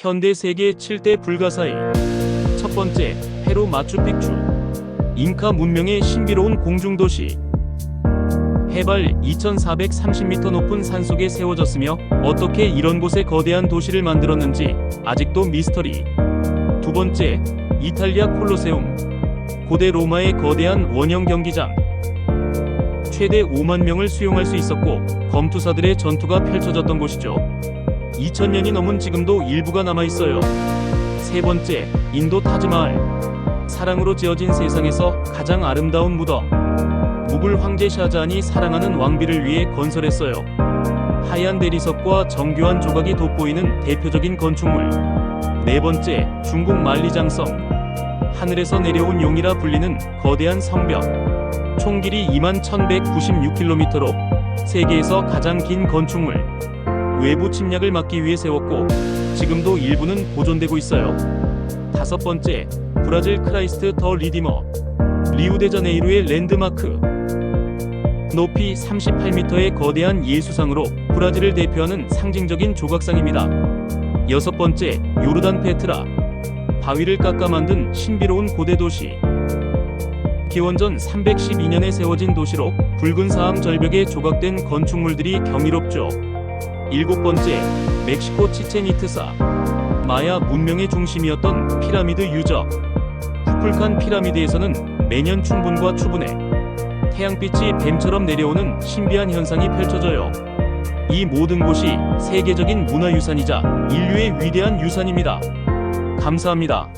현대 세계 7대 불가사의 첫 번째, 페루 마추픽추. 잉카 문명의 신비로운 공중도시. 해발 2430m 높은 산속에 세워졌으며 어떻게 이런 곳에 거대한 도시를 만들었는지 아직도 미스터리. 두 번째, 이탈리아 콜로세움. 고대 로마의 거대한 원형 경기장. 최대 5만 명을 수용할 수 있었고 검투사들의 전투가 펼쳐졌던 곳이죠. 2000년이 넘은 지금도 일부가 남아 있어요. 세 번째, 인도 타즈마할. 사랑으로 지어진 세상에서 가장 아름다운 무덤. 무굴 황제 샤자한이 사랑하는 왕비를 위해 건설했어요. 하얀 대리석과 정교한 조각이 돋보이는 대표적인 건축물. 네 번째, 중국 만리장성. 하늘에서 내려온 용이라 불리는 거대한 성벽. 총 길이 2만 1196km로 세계에서 가장 긴 건축물. 외부 침략을 막기 위해 세웠고 지금도 일부는 보존되고 있어요. 다섯 번째, 브라질 크라이스트 더 리디머. 리우데자네이루의 랜드마크. 높이 38m의 거대한 예수상으로 브라질을 대표하는 상징적인 조각상입니다. 여섯 번째, 요르단 페트라. 바위를 깎아 만든 신비로운 고대 도시. 기원전 312년에 세워진 도시로 붉은 사암 절벽에 조각된 건축물들이 경이롭죠. 일곱 번째, 멕시코 치첸이트사. 마야 문명의 중심이었던 피라미드 유적. 쿠플칸 피라미드에서는 매년 충분과 추분해 태양빛이 뱀처럼 내려오는 신비한 현상이 펼쳐져요. 이 모든 곳이 세계적인 문화유산이자 인류의 위대한 유산입니다. 감사합니다.